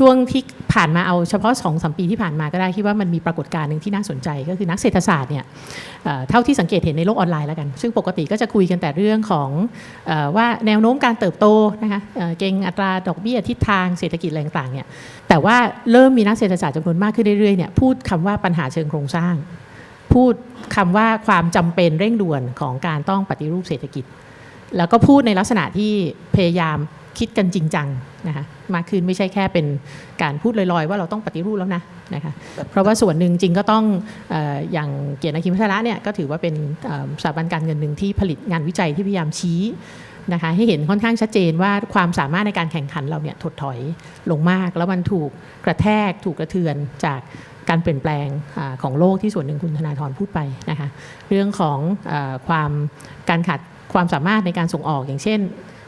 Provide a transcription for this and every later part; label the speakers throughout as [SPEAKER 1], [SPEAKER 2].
[SPEAKER 1] ช่วงที่ผ่านมาเอาเฉพาะ2อสปีที่ผ่านมาก็ได้คิดว่ามันมีปรากฏการณ์หนึ่งที่น่าสนใจ ก็คือนักเศรษฐศาสตร์เนี่ยเท่าที่สังเกตเห็นในโลกออนไลน์แล้วกัน ซึ่งปกติก็จะคุยกันแต่เรื่องของอว่าแนวโน้มการเติบโตนะคะเก่งอัตราดอกเบี้ยทิศทางเศรษฐกิจอะไรต่างๆเนี่ยแต่ว่าเริ่มมีนักเศรษฐศาสตร์จำนวนมากขึ้นเรื่อยๆเนี่ยพูดคำว่าปัญหาเชิงโครงสร้าง พูดคำว่าความจำเป็นเร่งด่วนของการต้องปฏิรูปเศรษฐกิจ แล้วก็พูดในลักษณะที่พยายามคิดกันจริงจัง นะคะมากขึ้นไม่ใช่แค่เป็นการพูดลอยๆ ว่าเราต้องปฏิรูปแล้วนะนะคะเพราะว่าส่วนหนึ่งจริงก็ต้องออย่างเกียรตินาคิมพัชระเนี่ยก็ถือว่าเป็นสถาบันการเงินหนึ่งที่ผลิตงานวิจัยที่พยายามชี้นะคะให้เห็นค่อนข้างชัดเจนว่าความสามารถในการแข่งขันเราเนี่ยถดถอยลงมาก แล้วมันถูกกระแทกถูกกระเทือนจากการเปลี่ยนแปลงอของโลกที่ส่วนหนึ่งคุณธนาธรพูดไปนะคะเรื่องของอความการขาดความสามารถในการส่งออกอย่างเช่น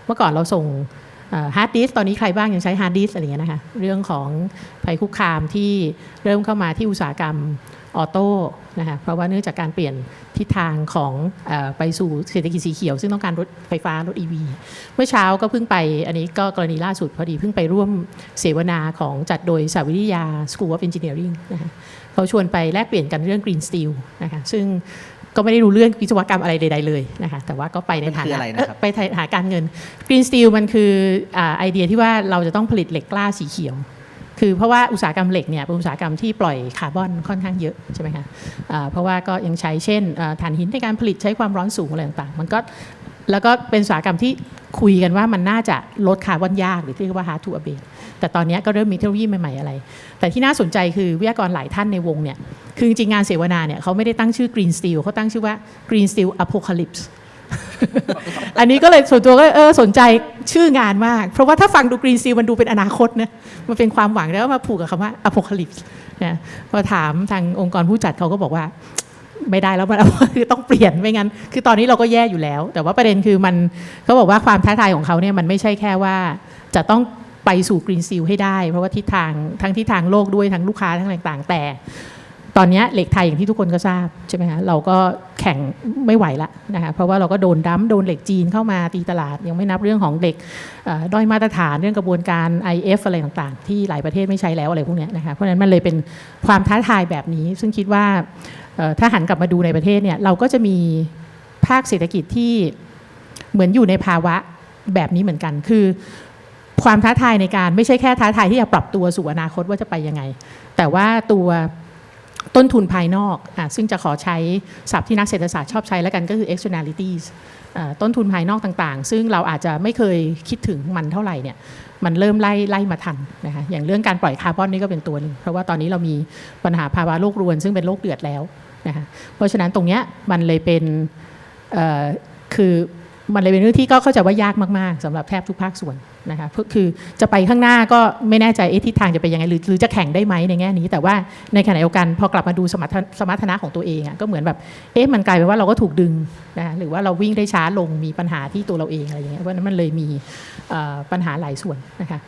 [SPEAKER 1] เมื่อก่อนเราส่ง ฮาร์ดดิสตอนนี้ใครบ้างยังใช้ฮาร์ดดิสอะไรเงี้ยนะคะเรื่องของภัยคุกคามที่เริ่มเข้ามาที่อุตสาหกรรมออโต้นะคะเพราะว่าเนื่องจากการเปลี่ยนทิศทางของอไปสู่เศรษฐกิจสีเขียว ซึ่งต้องการรถไฟฟ้ารถ EV เมื่อเช้าก็เพิ่งไป อันนี้ก็กรณีล่าสุดพอดีเพิ่งไปร่วมเสวนาของจัดโดยสาวิทยา School of Engineering นะคะเขาชวนไปแลกเปลี่ยนกันเรื่อง Green Steel นะคะซึ่ง ก็ไม่ได้รู้เรื่องวิศวกรรมอะไรใดๆเลยนะคะแต่ว่าก็ไปในฐา
[SPEAKER 2] มันคือ
[SPEAKER 1] นะ
[SPEAKER 2] อะไรนะครับ
[SPEAKER 1] เอ่อไปหาการเงิน Green Steel มันคืออาไอเดียที่ว่าเราจะต้องผลิตเหล็กกล้าสีเขียวคือเพราะว่าอุตสาหกรรมเหล็กเนี่ยเป็นอุตสาหกรรมที่ปล่อยคาร์บอนค่อนข้างเยอะใช่ไหมคะอ่าเพราะว่าก็ยังใช้เช่นอ่าถ่านหินในการผลิตใช้ความร้อนสูงอะไรต่างๆ มันก็ แล้วก็เป็นอุตสาหกรรมที่คุยกันว่ามันน่าจะลดคาร์บอนยากหรือที่เรียกว่า hard to abate แต่ตอนนี้ก็เริ่มมีเทคโนโลยีใหม่ๆอะไร แต่ที่น่าสนใจคือวิทยากรหลายท่านในวงเนี่ย คือจริงงานเสวนาเนี่ยเขาไม่ได้ตั้งชื่อ Green Steel เขาตั้งชื่อว่า Green Steel Apocalypse อันนี้ก็เลยส่วนตัวก็เออสนใจชื่องานมาก เพราะว่าถ้าฟังดู Green Steel มันดูเป็นอนาคตนะมันเป็นความหวังแล้วมาผูกกับคำว่า Apocalypse นะพอถามทางองค์กรผู้จัดเขาก็บอกว่า ไม่ได้แล้วมันคือต้องเปลี่ยนไม่งั้น คือตอนนี้เราก็แย่อยู่แล้ว แต่ว่าประเด็นคือมันเขาบอกว่าความท้าทายของเขาเนี่ยมันไม่ใช่แค่ว่า จะต้องไปสู่กรีนซิลให้ได้ เพราะว่าทิศทางทั้งทิศทางโลกด้วยทั้งลูกค้าทั้งต่างๆแต่ ตอนนี้เหล็กไทยอย่างที่ทุกคนก็ทราบใช่ไหมคะเราก็แข่งไม่ไหวละนะคะเพราะว่าเราก็โดนดั้มโดนเหล็กจีนเข้ามาตีตลาด ยังไม่นับเรื่องของเหล็กด้อยมาตรฐานเรื่องกระบวนการ IF อะไรต่างๆ ที่หลายประเทศไม่ใช้แล้วอะไรพวกนี้นะคะเพราะฉะนั้นมันเลยเป็นความท้าทายแบบนี้ ซึ่งคิดว่าถ้าหันกลับมาดูในประเทศเนี่ยเราก็จะมีภาคเศรษฐกิจที่เหมือนอยู่ในภาวะแบบนี้เหมือนกัน คือความท้าทายในการไม่ใช่แค่ท้าทายที่จะปรับตัวสู่อนาคตว่าจะไปยังไง แต่ว่าตัว ต้นทุนภายนอกอซึ่งจะขอใช้ศัพท์ที่นักเศรษฐศาสตร์ชอบใช้แล้วกันก็คือ externalities อต้นทุนภายนอกต่างๆ ซึ่งเราอาจจะไม่เคยคิดถึงมันเท่าไหร่เนี่ยมันเริ่มไล่ไล่มาทันนะคะอย่างเรื่องการปล่อยคาร์บอนนี่ก็เป็นตัวหนึงเพราะว่าตอนนี้เรามีปัญหาภาวะโลกรวนซึ่งเป็นโลกเดือดแล้วนะคะเพราะฉะนั้นตรงเนี้ยมันเลยเป็นคือมันเลยเป็นเรื่องที่ก็เข้าใจว่ายากมากๆสำหรับแทบทุกภาคส่วน นะคะคือจะไปข้างหน้าก็ไม่แน่ใจเอ๊ะทิศทางจะไปยังไงหรือหรือจะแข่งได้ไหมในแง่นี้ แต่ว่าในขณะเดียวกันพอกลับมาดูสมรรถสมรรถนะของตัวเองอะก็เหมือนแบบเอ๊ะมันกลายเป็นว่าเราก็ถูกดึงนะคะหรือว่าเราวิ่งได้ช้าลงมีปัญหาที่ตัวเราเองอะไรอย่างเงี้ยเพราะฉะนั้นมันเลยมีปัญหาหลายส่วนนะคะ